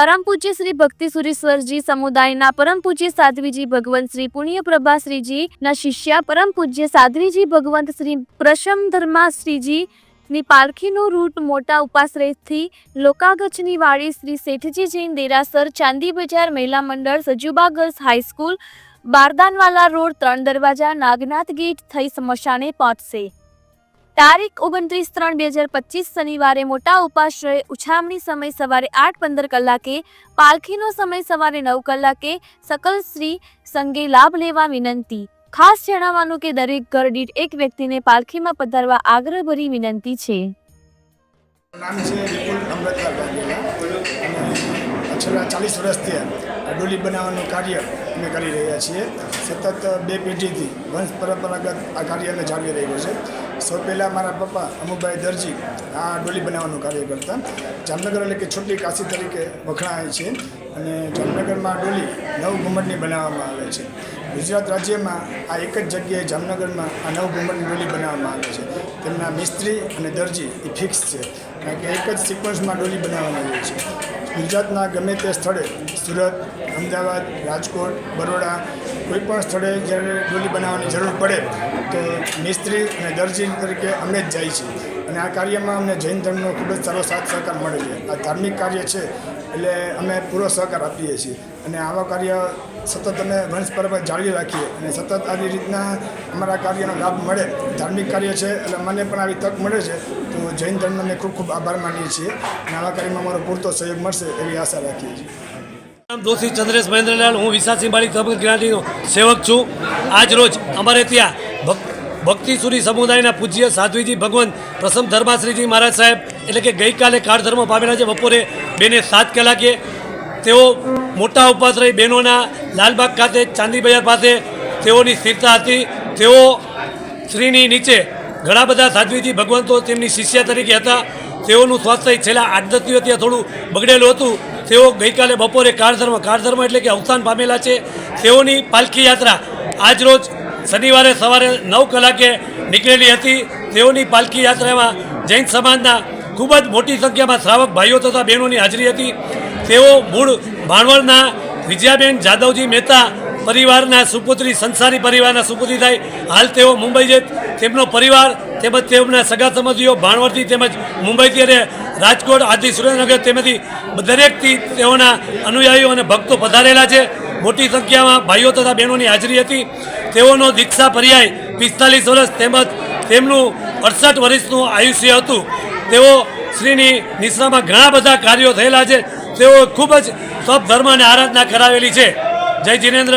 પરમ પૂજ્ય શ્રી ભક્તિ સુરેશ્વરજી સમુદાયના, પરમ પૂજ્ય સાધ્વીજી ભગવંત શ્રી પુણ્યપ્રભા શ્રીજી ના શિષ્યા, પરમ પૂજ્ય સાધ્વીજી ભગવંત શ્રી પ્રશમ ધર્મા શ્રીજી ની પાલખીનો રૂટ મોટા ઉપાશ્રયથી લોકાગચની વાડી શ્રી શેઠજી જૈન દેરાસર, ચાંદી બજાર મહિલા મંડળ, Sajuba girls high school Bardanwala road, ત્રણ દરવાજા, નાગનાથ ગેટ થઈ સ્મશાને પહોંચશે. તારીખ ઓગણત્રીસ ત્રણ બે હજાર પચીસ શનિવારે મોટા ઉપાશ્રય ઉછામણી સમય સવારે આઠ પંદર કલાકે, પાલખીનો સમય સવારે નવ કલાકે સકલ શ્રી સંગે લાભ લેવા વિનંતી. ખાસ જણાવવાનું કે દરેક ઘર દીઠ એક વ્યક્તિને પાલખીમાં પધારવા આગ્રહભરી વિનંતી છે. નામ છે વિપુલ અમૃતલાલ વાઘેલા છેલ્લા ચાલીસ વર્ષથી ડોલી બનાવવાનું કાર્ય અમે કરી રહ્યા છીએ. સતત બે પેઢીથી વંશ પરંપરાગત આ કાર્યને જાળવી રહ્યો છે. સૌ પહેલાં મારા પપ્પા અમુભાઈ દરજી આ ડોલી બનાવવાનું કાર્ય કરતા. જામનગર એટલે કે છોટી કાશી તરીકે વખણાય છે અને જામનગરમાં ડોલી નવ ઘુમટની બનાવવામાં આવે છે. ગુજરાત રાજ્યમાં આ એક જ જગ્યાએ જામનગરમાં આ નવ ઘુમટની ડોલી બનાવવામાં આવે છે. તેમના મિસ્ત્રી અને દરજી એ ફિક્સ છે. કારણ કે એક જ સિક્વન્સમાં ડોલી બનાવવામાં આવે છે. ગુજરાતના ગમે તે સ્થળે સુરત, અમદાવાદ, રાજકોટ, બરોડા કોઈ પણ સ્થળે જ્યારે ડોલી બનાવવાની જરૂર પડે તો મિસ્ત્રી અને દરજી તરીકે અમે જ જાય છીએ. અને આ કાર્યમાં અમને જૈન ધર્મનો ખૂબ જ સારો સાથ સહકાર મળે છે. આ ધાર્મિક કાર્ય છે એટલે અમે પૂરો સહકાર આપીએ છીએ. અને આવા કાર્ય સતત અમે વંશ પરંપરા જાળવી રાખીએ અને સતત આવી રીતના અમારા કાર્યનો લાભ મળે. ધાર્મિક કાર્ય છે એટલે મને પણ આવી તક મળે છે. તો જૈન ધર્મનો ખૂબ ખૂબ આભાર માનીએ છીએ. અને આવા કાર્યમાં અમારો પૂરતો સહયોગ મળશે. આશા રાખીએ છીએ. નામ દોશી ચંદ્રેશ મહેન્દ્રલાલ, હું વિશાસિંહ બાળી સમગ્ર જ્ઞાતિનો સેવક છું. આજ રોજ અમારે ત્યાં ભક- ભક્તિસુરી સમુદાયના પૂજ્ય સાધ્વીજી ભગવાન પ્રસમ ધર્માશ્રીજી મહારાજ સાહેબ, એટલે કે ગઈકાલે કાળ ધર્મ પામેલા છે, બપોરે બેને સાત કલાકે તેઓ મોટા ઉપાશ્રય બહેનોના લાલબાગ ખાતે ચાંદી બજાર પાસે તેઓની સ્થિરતા હતી. તેઓ શ્રીની નીચે ઘણા બધા સાધ્વીજી ભગવંતો તેમની શિષ્ય તરીકે હતા. તેઓનું સ્વાસ્થ્ય છેલ્લા આઠ દસ દિવસથી થોડું બગડેલું હતું. તેઓ ગઈકાલે બપોરે કાળધર્મ કાળધર્મ એટલે કે અવસાન પામેલા છે. તેઓની પાલખી યાત્રા આજરોજ શનિવારે સવારે નવ કલાકે નીકળેલી હતી. તેઓની પાલખી યાત્રામાં જૈન સમાજના ખૂબ જ મોટી સંખ્યામાં શ્રાવક ભાઈઓ તથા બહેનોની હાજરી હતી. તેઓ મૂળ ભાણવડના વિજયાબેન જાદવજી મહેતા પરિવારના સુપુત્રી, સંસારી પરિવારના સુપુત્રી થાય. હાલ તેઓ મુંબઈ છે. તેમનો પરિવાર તેમજ તેમના સગા સંબંધીઓ ભાણવડથી તેમજ મુંબઈથી અને રાજકોટ આદિ સુરેન્દ્રનગર તેમજથી દરેકથી તેઓના અનુયાયીઓ અને ભક્તો પધારેલા છે. મોટી સંખ્યામાં ભાઈઓ તથા બહેનોની હાજરી હતી. તેઓનો દીક્ષા પર્યાય પિસ્તાલીસ વર્ષ તેમજ તેમનું અડસઠ વર્ષનું આયુષ્ય હતું. તેઓ શ્રીની નિશ્રામાં ઘણા બધા કાર્યો થયેલા છે. તેઓ ખૂબ જ સબ ધર્મ અને આરાધના કરાવેલી છે. જય જિનેન્દ્ર.